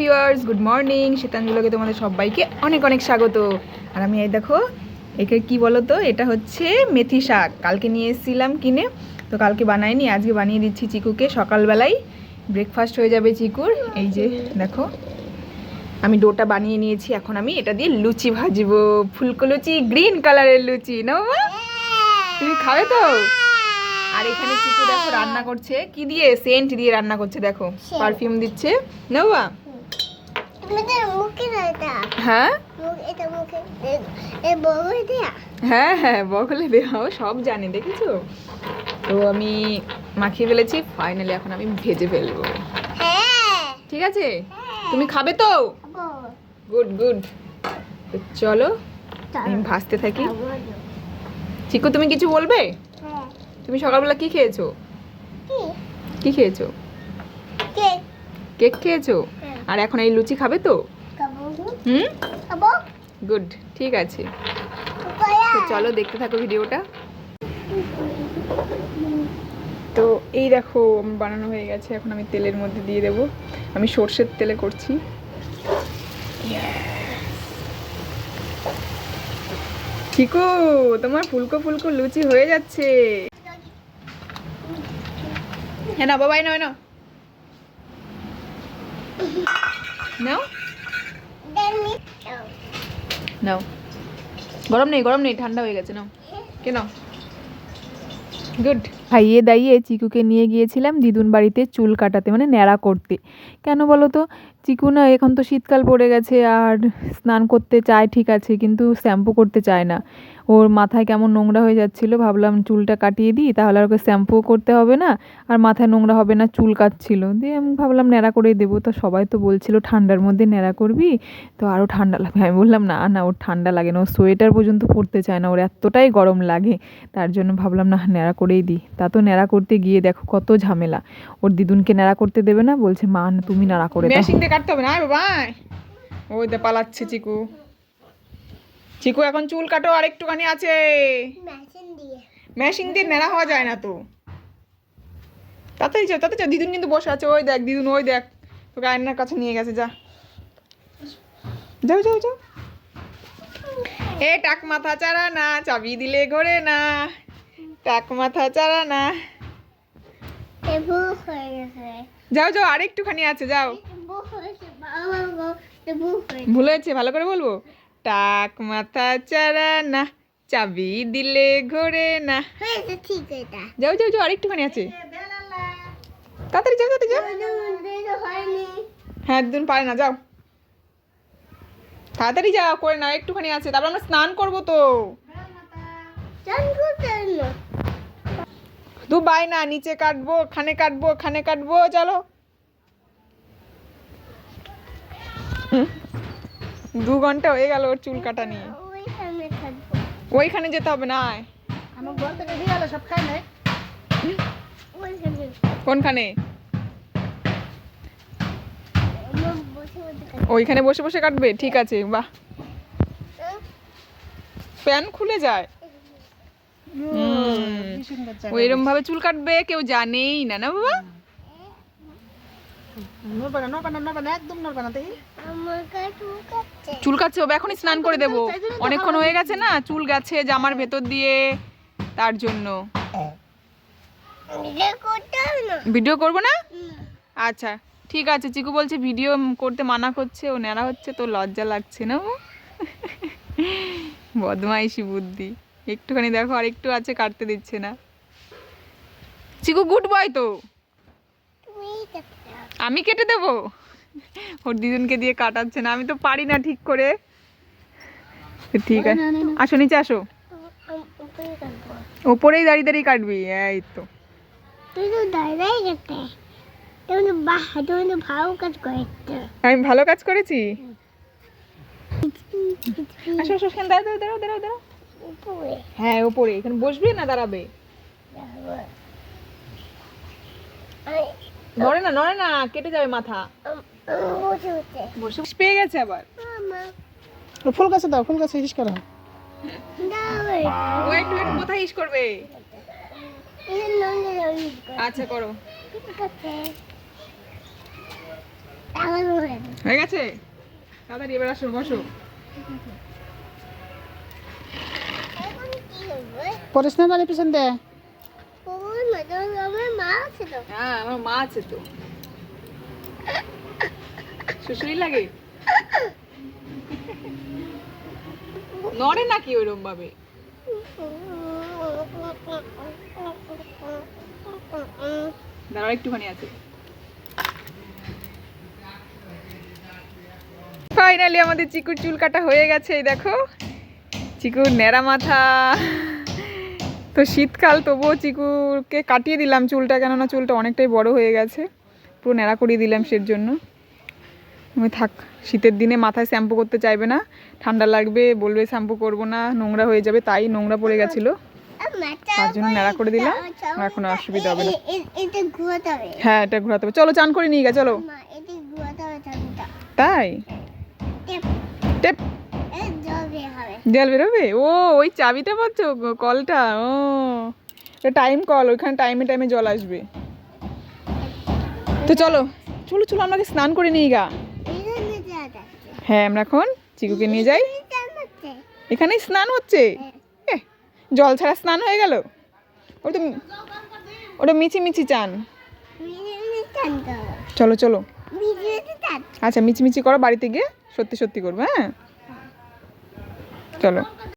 Viewers good morning শীতাঞ্জলিকে তোমাদের সবাইকে অনেক অনেক স্বাগত। আর আমি এই দেখো একে কি বলো তো এটা হচ্ছে মেথি শাক। কালকে নিয়ে এসেছিলাম কিনে তো কালকে বানাইনি আজকে বানিয়ে দিচ্ছি চিকুকে সকালবেলায়। ব্রেকফাস্ট হয়ে যাবে চিকুর এই যে দেখো আমি ডোটা বানিয়ে নিয়েছি এখন আমি এটা দিয়ে লুচি ভাজবো। ফুলকো লুচি গ্রিন কালারের লুচি না তুমি খাবে তো? আর এখানে চিকু দেখো রান্না করছে কি দিয়ে? সেন্ট দিয়ে রান্না করছে দেখো পারফিউম দিচ্ছে। না বাবা তোমাদের মুখে না এটা হ্যাঁ? বড় এটা হ্যাঁ হ্যাঁ বগলে দেওয়াও সব জানে দেখেছ? তো আমি মাখিয়ে ফেলেছি ফাইনালি এখন আমি ভেজে ফেলব। হ্যাঁ। ঠিক আছে? তুমি খাবে তো? Good good. চলো আমি ভাসতে থাকি। চিকু তুমি কিছু বলবে? হ্যাঁ। তুমি সকালবেলা কি খেয়েছো? কি খেয়েছো? কেক। কেক খেয়েছো? হ্যাঁ। আর এখন এই লুচি খাবে তো? হুম? গুড ঠিক আছে। তো চলো দেখতে থাকো ভিডিওটা। তো এই দেখো বানানো হয়ে গেছে। এখন আমি তেলের মধ্যে দিয়ে দেবো। আমি সর্ষের তেলে করছি। ঠিকো তোমার ফুলকো ফুলকো লুচি হয়ে যাচ্ছে। হ্যাঁ না বাবাই নয় না নাও নাও গরম নেই গরম নেই ঠান্ডা হয়ে গেছে নাও কেন? গুড খাইয়ে দাইয়ে চিকুকে নিয়ে গিয়েছিলাম দিদুন বাড়িতে চুল কাটাতে মানে ন্যাড়া করতে। কেন বলো তো চিকু না এখন তো শীতকাল পড়ে গেছে আর স্নান করতে চায় ঠিক আছে, কিন্তু শ্যাম্পু করতে চায় না। ওর মাথায় কেমন নোংরা হয়ে যাচ্ছিল, ভাবলাম চুলটা কাটিয়ে দিই, তাহলে আর ওকে শ্যাম্পুও করতে হবে না, আর মাথায় নোংরা হবে না, চুল কাটছিল। দিয়ে আমি ভাবলাম ন্যাড়া করে দেবো, তো সবাই তো বলছিল ঠান্ডার মধ্যে ন্যাড়া করবি, তো আরও ঠান্ডা লাগবে। আমি বললাম, না না, ওর ঠান্ডা লাগে না, ও সোয়েটার পর্যন্ত পরতে চায় না, ওর এতটাই গরম লাগে। তার জন্য ভাবলাম, না, ন্যাড়া করেই দিই। তা তো ন্যাড়া করতে গিয়ে দেখো কত ঝামেলা। ওর দিদুনকে ন্যাড়া করতে দেবে না বলছে মা না তুমি ন্যাড়া করে দাও। মেশিন দিয়ে কাটতে হবে না? বাবা ওই দে পালাচ্ছে চিকু। চিকু এখন চুল কাটো আর একটুখানি আছে। মেশিন দিয়ে। ন্যাড়া হওয়া যায় না তো। তাড়াতাড়ি চো তাড়াতাড়ি চো দিদুন কিন্তু বসে আছে। ওই দেখ দিদুন ওই দেখ। তোকে আয়নার কাছে নিয়ে গেছে যা। যাও যাও যাও। এ টাক মাথা চারা না চাবি দিলে ঘোরে না। টাক মাথা চারা না। হয়ে যাও যাও আর একটুখানি আছে যাও। ভুল হয়েছে ভালো করে বলব? টাক মাথা চারা না চাবি দিলে ঘোরে না। যাও যাও যাও আর একটুখানি আছে তাড়াতাড়ি যাও তাড়াতাড়ি যাও। হ্যাঁ দুদিন পারে না যাও। তাড়াতাড়ি যাও করে না একটুখানি আছে। তারপর আমরা স্নান করব তো। চান করতে না দু বাই না নিচে কাটবো খানে কাটবো খানে কাটবো চলো। দু ঘণ্টা হয়ে গেল ওর চুল কাটা নিয়ে। ওইখানে যেতে হবে না কোনখানে বসে বসে ওইখানে বসে বসে কাটবে? ঠিক আছে বাহ। প্যান খুলে যায়। ওইরকম ভাবে চুল কাটবে কেউ জানেই না না বাবা? চুল কাটছে হবে এখনই স্নান করে দেবো। অনেকক্ষণ হয়ে গেছে না চুল গেছে জামার ভেতর দিয়ে তার জন্য। ভিডিও করব না? আচ্ছা ঠিক আছে চিকু বলছে ভিডিও করতে মানা করছে ও ন্যাড়া হচ্ছে তো লজ্জা লাগছে না ও? বদমাইশি বুদ্ধি। একটুখানি দেখো আর একটু আছে কাটতে দিচ্ছে না। চিকু গুড বয় তো। আমি কেটে দেবো? ওর দিদুনকে দিয়ে কাটাচ্ছে না আমি তো পারি না ঠিক করে। ঠিক আছে। আসো নিচে আসো। ওপরেই দাঁড়িয়ে দাঁড়িয়ে কাটবি। এই তো। আমি ভালো কাজ করেছি? আসো আসো দাঁড়াও দাঁড়াও দাঁড়াও দাঁড়াও। হ্যাঁ ওপরে এখানে বসবি না দাঁড়াবে? নড়ে না নড়ে না কেটে যাবে মাথা। বসে পেয়ে গেছে আবার। ফুল গাছে দাও ফুল গাছে হিস করো। দাও ও একটু একটু কোথায় ইস করবে? আচ্ছা করো। হয়ে। হয়ে গেছে? তাড়াতাড়ি এবার আসো বসো এখন কি হবে? পড়িস না তাহলে পিছন দে। হ্যাঁ আমার লাগে? নড়ে নাকি ওইরকম ভাবে? দাঁড়াও, একটুখানি আছে। ফাইনালি আমাদের চিকুর চুল কাটা হয়ে গেছে, এই দেখো। চিকুর ন্যাড়া মাথা। তো শীতকাল তবুও চিকুরকে কাটিয়ে দিলাম চুলটা কেননা চুলটা অনেকটাই বড় হয়ে গেছে। পুরো ন্যাড়া করিয়ে দিলাম সের জন্য। আমি থাক শীতের দিনে মাথায় শ্যাম্পু করতে চাইবে না। ঠান্ডা লাগবে বলবে শ্যাম্পু করব না নোংরা হয়ে যাবে তাই নোংরা পড়ে গেছিল। তার জন্য ন্যাড়া করে দিলাম কোনো অসুবিধা হবে না। হ্যাঁ এটা ঘোরাতে হবে। চলো চান করে নিয়ে গে চলো। তাই? টেপ। হবে বেরোবে? ও ওই চাবিটা পাচ্ছো? কলটা? ও টাইম কল ওইখানে টাইমে টাইমে জল আসবে। তো চলো চলো চলো আমাকে স্নান করে নিয়ে গা। হ্যাঁ আমরা এখন চিকুকে নিয়ে যাই। এখানেই স্নান হচ্ছে? জল ছাড়া স্নান হয়ে গেল? ওটা ওটা মিছি মিছি চান। চলো চলো। আচ্ছা মিছি মিছি করো বাড়িতে গিয়ে সত্যি সত্যি করব হ্যাঁ? চলো।